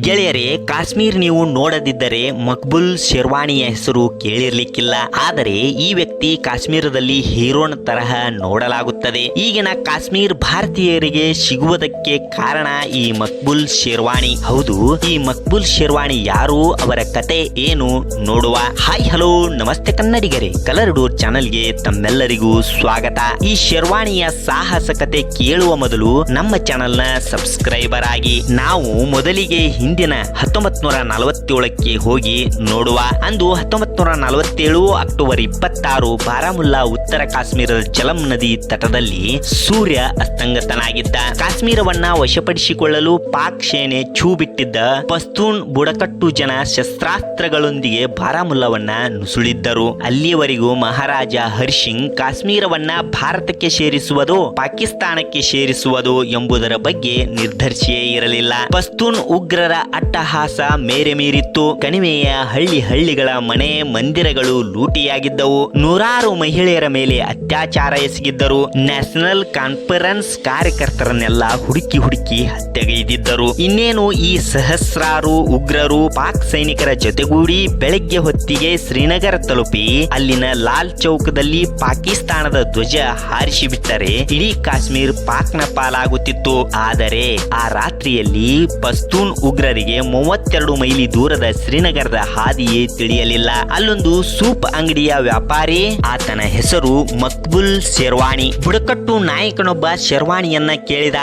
ಗೆಳೆಯರೇ, ಕಾಶ್ಮೀರ್ ನೀವು ನೋಡದಿದ್ದರೆ ಮಕ್ಬುಲ್ ಶೆರ್ವಾಣಿಯ ಹೆಸರು ಕೇಳಿರ್ಲಿಕ್ಕಿಲ್ಲ. ಆದರೆ ಈ ವ್ಯಕ್ತಿ ಕಾಶ್ಮೀರದಲ್ಲಿ ಹೀರೋನ ತರಹ ನೋಡಲಾಗುತ್ತದೆ. ಈಗಿನ ಕಾಶ್ಮೀರ್ ಭಾರತೀಯರಿಗೆ ಸಿಗುವುದಕ್ಕೆ ಕಾರಣ ಈ ಮಕ್ಬುಲ್ ಶೆರ್ವಾಣಿ ಹೌದು, ಈ ಮಕ್ಬುಲ್ ಶೆರ್ವಾಣಿ ಯಾರು? ಅವರ ಕತೆ ಏನು? ನೋಡುವ. ಹಾಯ್, ಹಲೋ, ನಮಸ್ತೆ ಕನ್ನಡಿಗರೇ. ಕಲರ್ ಡೋರ್ ಚಾನಲ್ಗೆ ತಮ್ಮೆಲ್ಲರಿಗೂ ಸ್ವಾಗತ. ಈ ಶೆರ್ವಾಣಿಯ ಸಾಹಸ ಕತೆ ಕೇಳುವ ಮೊದಲು ನಮ್ಮ ಚಾನೆಲ್ನ ಸಬ್ಸ್ಕ್ರೈಬರ್ ಆಗಿ. ನಾವು ಮೊದಲಿಗೆ ಹಿಂದಿನ ಹತ್ತೊಂಬತ್ ನೂರ ನಲವತ್ತೇಳಕ್ಕೆ ಹೋಗಿ ನೋಡುವ ಅಂದು ಹತ್ತೊಂಬತ್ ನೂರ ನಲವತ್ತೇಳು ಅಕ್ಟೋಬರ್ ಇಪ್ಪತ್ತಾರು, ಬಾರಾಮುಲ್ಲಾ, ಉತ್ತರ ಕಾಶ್ಮೀರದ ಜಲಂ ನದಿ ತಟದಲ್ಲಿ ಸೂರ್ಯ ಅಸ್ತಂಗತನಾಗಿದ್ದ. ಕಾಶ್ಮೀರವನ್ನ ವಶಪಡಿಸಿಕೊಳ್ಳಲು ಪಾಕ್ ಸೇನೆ ಛೂ ಬಿಟ್ಟಿದ್ದ ಪಸ್ತೂನ್ ಬುಡಕಟ್ಟು ಜನ ಶಸ್ತ್ರಾಸ್ತ್ರಗಳೊಂದಿಗೆ ಬಾರಾಮುಲ್ಲಾವನ್ನ ನುಸುಳಿದ್ದರು. ಅಲ್ಲಿಯವರೆಗೂ ಮಹಾರಾಜ ಹರ್ಷಿಂಗ್ ಕಾಶ್ಮೀರವನ್ನ ಭಾರತಕ್ಕೆ ಸೇರಿಸುವುದು, ಪಾಕಿಸ್ತಾನಕ್ಕೆ ಸೇರಿಸುವುದು ಎಂಬುದರ ಬಗ್ಗೆ ನಿರ್ಧರಿಸಿಯೇ ಇರಲಿಲ್ಲ. ಪಸ್ತೂನ್ ಉಗ್ರರ ಅಟ್ಟಹಾಸ ಮೇರೆ ಮೀರಿತ್ತು ಕಣಿವೆಯ ಹಳ್ಳಿ ಹಳ್ಳಿಗಳ ಮನೆ ಮಂದಿರಗಳು ಲೂಟಿಯಾಗಿದ್ದವು. ನೂರಾರು ಮಹಿಳೆಯರ ಮೇಲೆ ಅತ್ಯಾಚಾರ ಎಸಗಿದ್ದರು. ನ್ಯಾಷನಲ್ ಕಾನ್ಫರೆನ್ಸ್ ಕಾರ್ಯಕರ್ತರನ್ನೆಲ್ಲ ಹುಡುಕಿ ಹುಡುಕಿ ಹತ್ಯೆಗೈದಿದ್ದರು. ಇನ್ನೇನು ಈ ಸಹಸ್ರಾರು ಉಗ್ರರು ಪಾಕ್ ಸೈನಿಕರ ಜೊತೆಗೂಡಿ ಬೆಳಗ್ಗೆ ಹೊತ್ತಿಗೆ ಶ್ರೀನಗರ ತಲುಪಿ ಅಲ್ಲಿನ ಲಾಲ್ ಚೌಕದಲ್ಲಿ ಪಾಕಿಸ್ತಾನದ ಧ್ವಜ ಹಾರಿಸಿ ಬಿಟ್ಟರೆ ಇಡೀ ಕಾಶ್ಮೀರ್ ಪಾಕ್ನ ಪಾಲಾಗುತ್ತಿತ್ತು. ಆದರೆ ಆ ರಾತ್ರಿಯಲ್ಲಿ ಪಸ್ತೂನ್ ಉಗ್ರರಿಗೆ ಮೂವತ್ತೆರಡು ಮೈಲಿ ದೂರದ ಶ್ರೀನಗರದ ಹಾದಿಯೇ ತಿಳಿಯಲಿಲ್ಲ. ಅಲ್ಲೊಂದು ಸೂಪ್ ಅಂಗಡಿಯ ವ್ಯಾಪಾರಿ ಆತನ ಹೆಸರು ಮಕ್ಬುಲ್ ಶೇರ್ವಾಣಿ. ಬುಡಕಟ್ಟು ನಾಯಕನೊಬ್ಬ ಶೇರ್ವಾಣಿಯನ್ನ ಕೇಳಿದ.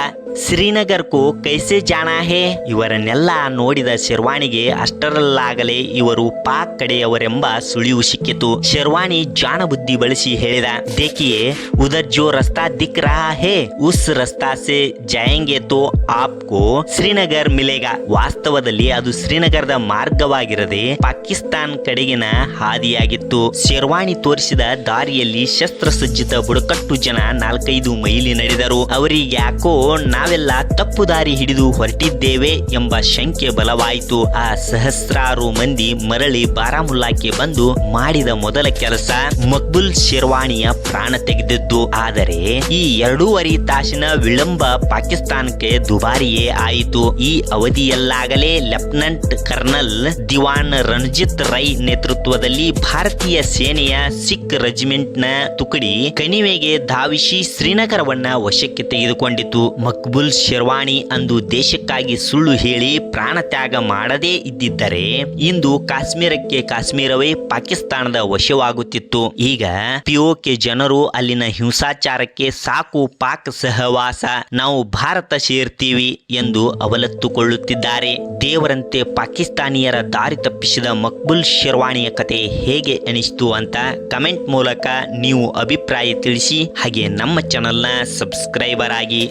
ಶ್ರೀನಗರ್ಕು ಕೈಸೆ ಜಾಣ ಹೇ? ಇವರನ್ನೆಲ್ಲ ನೋಡಿದ ಶೆರ್ವಾಣಿಗೆ ಅಷ್ಟರಲ್ಲಾಗಲೇ ಇವರು ಪಾಕ್ ಕಡೆಯವರೆಂಬ ಸುಳಿವು ಸಿಕ್ಕಿತು. ಶೆರ್ವಾಣಿ ಜಾಣ ಬುದ್ಧಿ ಬಳಸಿ ಹೇಳಿದ ದೇಖಿಯೇ ಉದರ್ ಜೋ ರಸ್ತಾ ದಿಕ್ ರಹಾ ಹೇ? ಉಸ್ ರಸ್ತಾ ಸೆ ಜಾಯಂಗೆ ತೋ ಆಪ್ಕೋ ಶ್ರೀನಗರ್ ಮಿಲೆಗಾ. ವಾಸ್ತವದಲ್ಲಿ ಅದು ಶ್ರೀನಗರದ ಮಾರ್ಗವಾಗಿರದೆ ಪಾಕಿಸ್ತಾನ್ ಕಡೆಗಿನ ಹಾದಿಯಾಗಿತ್ತು. ಶೆರ್ವಾಣಿ ತೋರಿಸಿದ ದಾರಿಯಲ್ಲಿ ಶಸ್ತ್ರಸಜ್ಜಿತ ಬುಡಕಟ್ಟು ಜನ ನಾಲ್ಕೈದು ಮೈಲಿ ನಡೆದರು. ಅವರಿಗೆ ಯಾಕೋ ನಾವೆಲ್ಲ ತಪ್ಪು ದಾರಿ ಹಿಡಿದು ಹೊರಟಿದ್ದೇವೆ ಎಂಬ ಶಂಕೆ ಬಲವಾಯಿತು. ಆ ಸಹಸ್ರಾರು ಮಂದಿ ಮರಳಿ ಬಾರಾಮುಲ್ಲಾಕ್ಕೆ ಬಂದು ಮಾಡಿದ ಮೊದಲ ಕೆಲಸ ಮಕ್ಬುಲ್ ಶೆರ್ವಾಣಿಯ ಪ್ರಾಣ ತೆಗೆದಿದ್ದು. ಆದರೆ ಈ ಎರಡೂವರೆ ತಾಸಿನ ವಿಳಂಬ ಪಾಕಿಸ್ತಾನಕ್ಕೆ ದುಬಾರಿಯೇ ಆಯಿತು. ಈ ಅವಧಿಯಲ್ಲಾಗಲೇ ಲೆಫ್ಟಿನೆಂಟ್ ಕರ್ನಲ್ ದಿವಾನ್ ರಣಜಿತ್ ರೈ ನೇತೃತ್ವದಲ್ಲಿ ಭಾರತೀಯ ಸೇನೆಯ ಸಿಖ್ ರೆಜಿಮೆಂಟ್ನ ತುಕಡಿ ಕಣಿವೆಗೆ ಧಾವಿಸಿ ಶ್ರೀನಗರವನ್ನ ವಶಕ್ಕೆ ತೆಗೆದುಕೊಂಡಿತು. ಮಕ್ಬುಲ್ ಶೆರ್ವಾಣಿ ಅಂದು ದೇಶಕ್ಕಾಗಿ ಸುಳ್ಳು ಹೇಳಿ ಪ್ರಾಣ ತ್ಯಾಗ ಮಾಡದೇ ಇದ್ದಿದ್ದರೆ ಇಂದು ಕಾಶ್ಮೀರಕ್ಕೆ ಕಾಶ್ಮೀರವೇ ಪಾಕಿಸ್ತಾನದ ವಶವಾಗುತ್ತಿತ್ತು. ಈಗ ಪಿಒಕೆ ಜನರು ಅಲ್ಲಿನ ಹಿಂಸಾಚಾರಕ್ಕೆ ಸಾಕು ಪಾಕ್ ಸಹವಾಸ, ನಾವು ಭಾರತ ಸೇರ್ತೀವಿ ಎಂದು ಅವಲತ್ತುಕೊಳ್ಳುತ್ತಿದ್ದಾರೆ. ದೇವರಂತೆ ಪಾಕಿಸ್ತಾನಿಯರ ದಾರಿ ತಪ್ಪಿಸಿದ ಮಕ್ಬುಲ್ ಶೆರ್ವಾಣಿಯ ಕತೆ ಹೇಗೆ ಅನಿಸ್ತು ಅಂತ ಕಮೆಂಟ್ ಮೂಲಕ ನೀವು ಅಭಿಪ್ರಾಯ ತಿಳಿಸಿ, ಹಾಗೆ ನಮ್ಮ ಚಾನಲ್ನ ಸಬ್ಸ್ಕ್ರೈಬರ್ ಆಗಿ.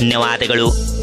ಧನ್ಯವಾದಗಳು.